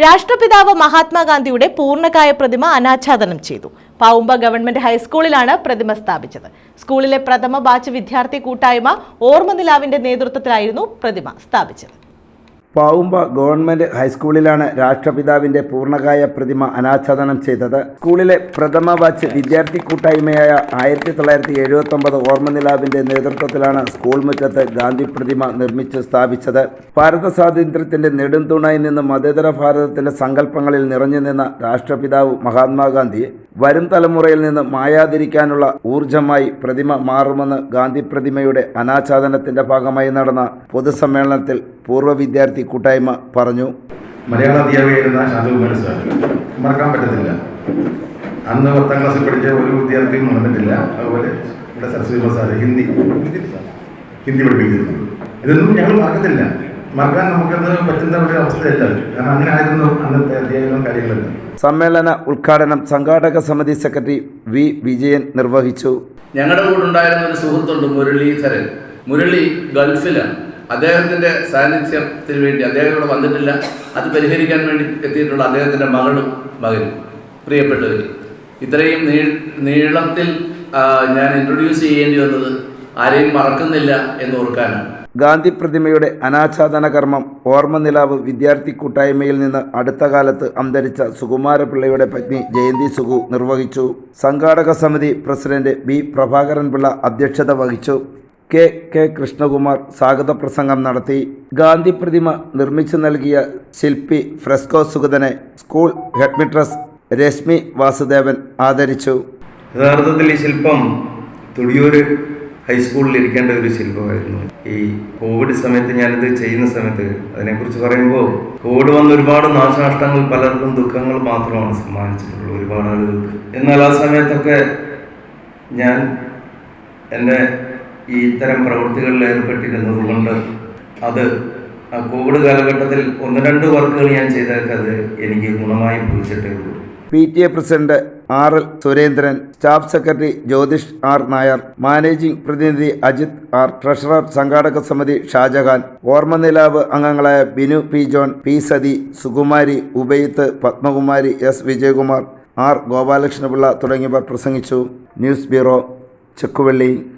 രാഷ്ട്രപിതാവ് മഹാത്മാഗാന്ധിയുടെ പൂർണകായ പ്രതിമ അനാച്ഛാദനം ചെയ്തു. പാവുമ്പ ഗവൺമെന്റ് ഹൈസ്കൂളിലാണ് പ്രതിമ സ്ഥാപിച്ചത്. സ്കൂളിലെ പ്രഥമ ബാച്ച് വിദ്യാർത്ഥി കൂട്ടായ്മ ഓർമ്മനിലാവിന്റെ നേതൃത്വത്തിലായിരുന്നു പ്രതിമ സ്ഥാപിച്ചത്. പാവുമ്പ ഗവൺമെന്റ് ഹൈസ്കൂളിലാണ് രാഷ്ട്രപിതാവിന്റെ പൂർണകായ പ്രതിമ അനാച്ഛാദനം ചെയ്തത്. സ്കൂളിലെ പ്രഥമ ബാച്ച് വിദ്യാർത്ഥി കൂട്ടായ്മയായ ആയിരത്തി തൊള്ളായിരത്തി എഴുപത്തി ഒമ്പത് ഓർമ്മനിലാവിന്റെ നേതൃത്വത്തിലാണ് സ്കൂൾ മുറ്റത്ത് ഗാന്ധി പ്രതിമ നിർമ്മിച്ച് സ്ഥാപിച്ചത്. ഭാരത സ്വാതന്ത്ര്യത്തിന്റെ നെടുംതൂണായി നിന്ന് മതേതര ഭാരതത്തിന്റെ സങ്കല്പങ്ങളിൽ നിറഞ്ഞു നിന്ന രാഷ്ട്രപിതാവ് മഹാത്മാഗാന്ധി വരും തലമുറയിൽ നിന്ന് മായാതിരിക്കാനുള്ള ഊർജമായി പ്രതിമ മാറുമെന്ന് ഗാന്ധി പ്രതിമയുടെ അനാച്ഛാദനത്തിന്റെ ഭാഗമായി നടന്ന പൊതുസമ്മേളനത്തിൽ പൂർവ വിദ്യാർത്ഥി കൂട്ടായ്മ പറഞ്ഞു. മലയാള അധ്യാപികയായിരുന്ന ശാന്തകുമാരി മനസ്സിലാക്കി മറക്കാൻ പറ്റത്തില്ല. അന്ന് പത്താം ക്ലാസ്സിൽ പഠിച്ച ഒരു വിദ്യാർത്ഥിയും മറന്നിട്ടില്ല. അതുപോലെ ഇവിടെ സരസ്വതി പ്രസാദ് ഹിന്ദി ഹിന്ദി പഠിപ്പിക്കുന്നു ഇതൊന്നും ഞങ്ങൾ മറക്കത്തില്ല. മറക്കാൻ നമുക്കത് പറ്റുന്ന ഒരു അവസ്ഥയല്ല. കാരണം അങ്ങനെ ആയിരുന്നു അന്നത്തെ അധ്യയനവും കാര്യങ്ങളെല്ലാം സമ്മേളന ഉദ്ഘാടനം സംഘാടക സമിതി സെക്രട്ടറി വി. വിജയൻ നിർവഹിച്ചു. ഞങ്ങളുടെ കൂടെ ഉണ്ടായിരുന്ന ഒരു സുഹൃത്തുണ്ട് മുരളീധരൻ. മുരളി ഗൾഫിലാണ്. അദ്ദേഹത്തിന്റെ സാന്നിധ്യത്തിന് വേണ്ടി അദ്ദേഹം ഇവിടെ വന്നിട്ടില്ല. അത് പരിഹരിക്കാൻ വേണ്ടി എത്തിയിട്ടുള്ള അദ്ദേഹത്തിന്റെ മകളും മകനും. പ്രിയപ്പെട്ടവർ ഇത്രയും നീളത്തിൽ ഞാൻ ഇൻട്രൊഡ്യൂസ് ചെയ്യേണ്ടി വന്നത് ആരെയും മറക്കുന്നില്ല എന്ന് ഓർക്കാനാണ്. ഗാന്ധി പ്രതിമയുടെ അനാച്ഛാദന കർമ്മം ഓർമ്മനിലാവ് വിദ്യാർത്ഥി കൂട്ടായ്മയിൽ നിന്ന് അടുത്ത കാലത്ത് അന്തരിച്ച സുകുമാരപിള്ളയുടെ പത്നി ജയന്തി സുഗു നിർവഹിച്ചു. സംഘാടക സമിതി പ്രസിഡന്റ് ബി പ്രഭാകരൻ പിള്ള അധ്യക്ഷത വഹിച്ചു. കെ കെ കൃഷ്ണകുമാർ സ്വാഗത പ്രസംഗം നടത്തി. ഗാന്ധി പ്രതിമ നിർമ്മിച്ചു നൽകിയ ശില്പി ഫ്രെസ്കോ സുഗതനെ സ്കൂൾ ഹെഡ്മിട്രസ് രശ്മി വാസുദേവൻ ആദരിച്ചു. യഥാർത്ഥത്തിൽ ഈ ശില്പം തുടിയൂർ ഹൈസ്കൂളിൽ ഇരിക്കേണ്ട ഒരു ശില്പമായിരുന്നു. ഈ കോവിഡ് സമയത്ത് ഞാനിത് ചെയ്യുന്ന സമയത്ത് അതിനെക്കുറിച്ച് പറയുമ്പോൾ കോവിഡ് വന്ന ഒരുപാട് നാശനഷ്ടങ്ങൾ പലർക്കും ദുഃഖങ്ങൾ മാത്രമാണ് സമ്മാനിച്ചിട്ടുള്ളത് ഒരുപാട് എന്നാൽ ആ സമയത്തൊക്കെ ഞാൻ എന്റെ ഈ ഇത്തരം പ്രവൃത്തികളിൽ ഏർപ്പെട്ടിരുന്നതുകൊണ്ട് അത് കോവിഡ് കാലഘട്ടത്തിൽ ഒന്ന് രണ്ട് വർക്കുകൾ ഞാൻ ചെയ്തൊക്കെ എനിക്ക് ഗുണമായി ഭവിച്ചിട്ടേ ഉള്ളൂ. P T A president R L Surendran staff secretary Jyothish R Nair managing പ്രതിനിധി അജിത് ആർ ട്രഷറർ സംഘാടക സമിതി ഷാജഹാൻ ഓർമ്മനിലാവ് അംഗങ്ങളായ Binu P John P Sathi Sukumari Ubaith Padmakumari S Vijayakumar R Gopalakrishnapillai തുടങ്ങിയവർ പ്രസംഗിച്ചു. News bureau Chekkuvally.